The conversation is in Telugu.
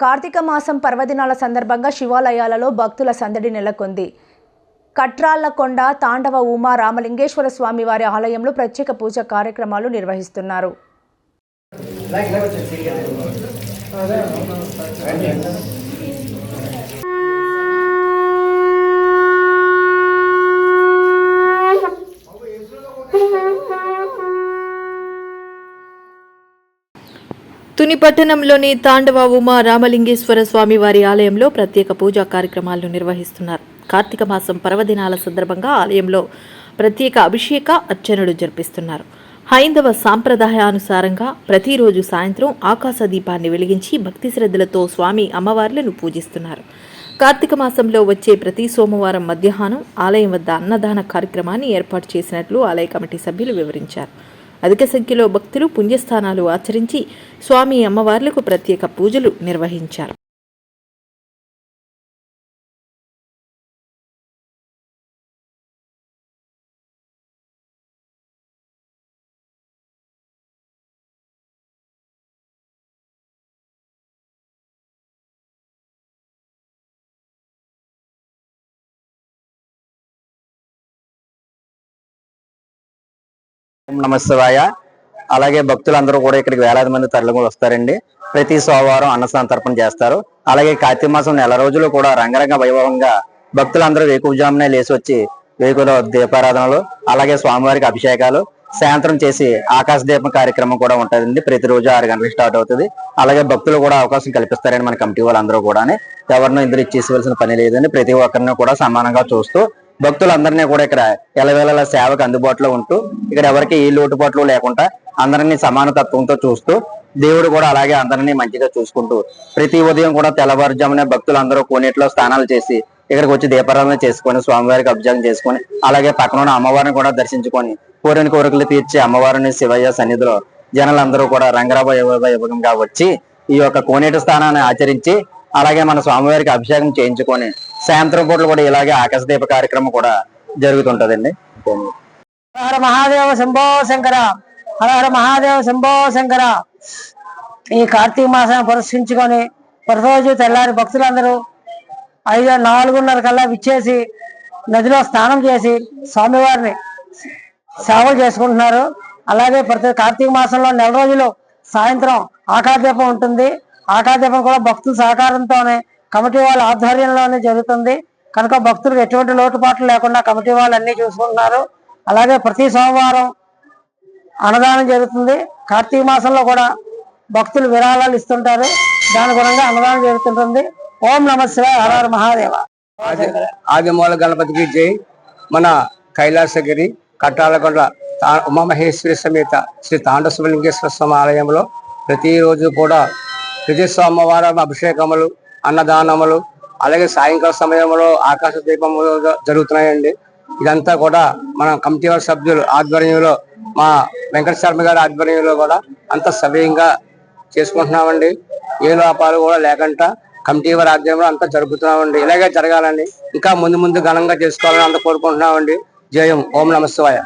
కార్తీక మాసం పర్వదినాల సందర్భంగా శివాలయాలలో భక్తుల సందడి నెలకొంది కట్రాళ్ళకొండ తాండవ ఉమా రామలింగేశ్వర స్వామి వారి ఆలయంలో ప్రత్యేక పూజ కార్యక్రమాలు నిర్వహిస్తున్నారు తుని పట్టణంలోని తాండవ ఉమా రామలింగేశ్వర స్వామి వారి ఆలయంలో ప్రత్యేక పూజా కార్యక్రమాలను నిర్వహిస్తున్నారు. కార్తీక మాసం పర్వదినాల సందర్భంగా ఆలయంలో ప్రత్యేక అభిషేక అర్చనలు జరిపిస్తున్నారు. హైందవ సాంప్రదాయానుసారంగా ప్రతిరోజు సాయంత్రం ఆకాశ దీపాన్ని వెలిగించి భక్తి శ్రద్ధలతో స్వామి అమ్మవార్లను పూజిస్తున్నారు. కార్తీక మాసంలో వచ్చే ప్రతి సోమవారం మధ్యాహ్నం ఆలయం వద్ద అన్నదాన కార్యక్రమాన్ని ఏర్పాటు చేసినట్లు ఆలయ కమిటీ సభ్యులు వివరించారు. అధిక సంఖ్యలో భక్తులు పుణ్యస్థానాలు ఆచరించి స్వామి అమ్మవార్లకు ప్రత్యేక పూజలు నిర్వహించారు. నమస్తే నమ అలాగే భక్తులందరూ కూడా ఇక్కడికి వేలాది మంది తరలి వస్తారండి. ప్రతి సోమవారం అన్న సంతర్పణ చేస్తారు. అలాగే కార్తీక మాసం నెల రోజులు కూడా రంగరంగ వైభవంగా భక్తులందరూ వేకుజామునే లేచి వచ్చి వేకుల దీపారాధనలు అలాగే స్వామివారికి అభిషేకాలు సాయంత్రం చేసి ఆకాశ దీపం కార్యక్రమం కూడా ఉంటుందండి. ప్రతిరోజు ఆరు గంటలకు స్టార్ట్ అవుతుంది. అలాగే భక్తులు కూడా అవకాశం కల్పిస్తారండి మన కమిటీ వాళ్ళందరూ కూడా ఎవరినో ఇందులో ఇచ్చేసవలసిన పని లేదండి. ప్రతి ఒక్కరిని కూడా సమానంగా చూస్తూ భక్తులందరినీ కూడా ఇక్కడ ఎలవేళల సేవకు అందుబాటులో ఉంటూ ఇక్కడ ఎవరికి ఏ లోటుపాట్లు లేకుండా అందరినీ సమానతత్వంతో చూస్తూ దేవుడు కూడా అలాగే అందరినీ మంచిగా చూసుకుంటూ ప్రతి ఉదయం కూడా తెల్లవారుజామునే భక్తులందరూ కోనేటిలో స్నానాలు చేసి ఇక్కడికి వచ్చి దీపారాధన చేసుకొని స్వామివారికి అభిషేకం చేసుకొని అలాగే పక్కన ఉన్న అమ్మవారిని కూడా దర్శించుకొని కోరిన కోరికలు తీర్చి అమ్మవారిని శివయ్య సన్నిధిలో జనాలందరూ కూడా రంగరాబ వైభవంగా వచ్చి ఈ యొక్క కోనేటి స్థానాన్ని ఆచరించి అలాగే మన స్వామివారికి అభిషేకం చేయించుకొని సాయంత్రం పూటలు కూడా ఇలాగే ఆకాశ దీప కార్యక్రమం కూడా జరుగుతుంటదండి. హర మహాదేవ శంభో శంకర హర మహాదేవ శంభో శంకర. ఈ కార్తీక మాసాన్ని పురస్కరించుకొని ప్రతిరోజు తెల్లారి భక్తులందరూ ఐదు నాలుగున్నర కల్లా విచ్చేసి నదిలో స్నానం చేసి స్వామివారిని సేవలు చేసుకుంటున్నారు. అలాగే ప్రతి కార్తీక మాసంలో నెల రోజులు సాయంత్రం ఆకాదీపం ఉంటుంది. ఆకాదీపం కూడా భక్తుల సహకారంతోనే కమిటీ వాళ్ళ ఆధ్వర్యంలోనే జరుగుతుంది. కనుక భక్తులకు ఎటువంటి లోటుపాట్లు లేకుండా కమిటీ వాళ్ళు అన్ని చూసుకుంటున్నారు. అలాగే ప్రతి సోమవారం అన్నదానం జరుగుతుంది. కార్తీక మాసంలో కూడా భక్తులు విరాళాలు ఇస్తుంటారు. దాని గుణంగా అన్నదానం జరుగుతుంటుంది. ఓం నమ శివాయ హర మహాదేవ. ఆదిమూల గణపతికి జై మన కైలాసగిరి కట్టాలకొండ తా- ఉమామహేశ్వరి సమేత శ్రీ తాండసులింగేశ్వర స్వామి ఆలయంలో ప్రతిరోజు కూడా ప్రతి సోమవారం అభిషేకములు అన్నదానములు అలాగే సాయంకాల సమయంలో ఆకాశ దీపములు జరుగుతున్నాయండి. ఇదంతా కూడా మన కమిటీ వారి సభ్యులు ఆధ్వర్యంలో మా వెంకట శర్మ గారి ఆధ్వర్యంలో కూడా అంత సవ్యంగా చేసుకుంటున్నామండి. ఏ లోపాలు కూడా లేకుండా కమిటీ వారి ఆధ్వర్యంలో అంతా జరుపుతున్నామండి. ఇలాగే జరగాలండి. ఇంకా ముందు ముందు ఘనంగా చేసుకోవాలని అంత కోరుకుంటున్నామండి. జయం. ఓం నమస్వాయ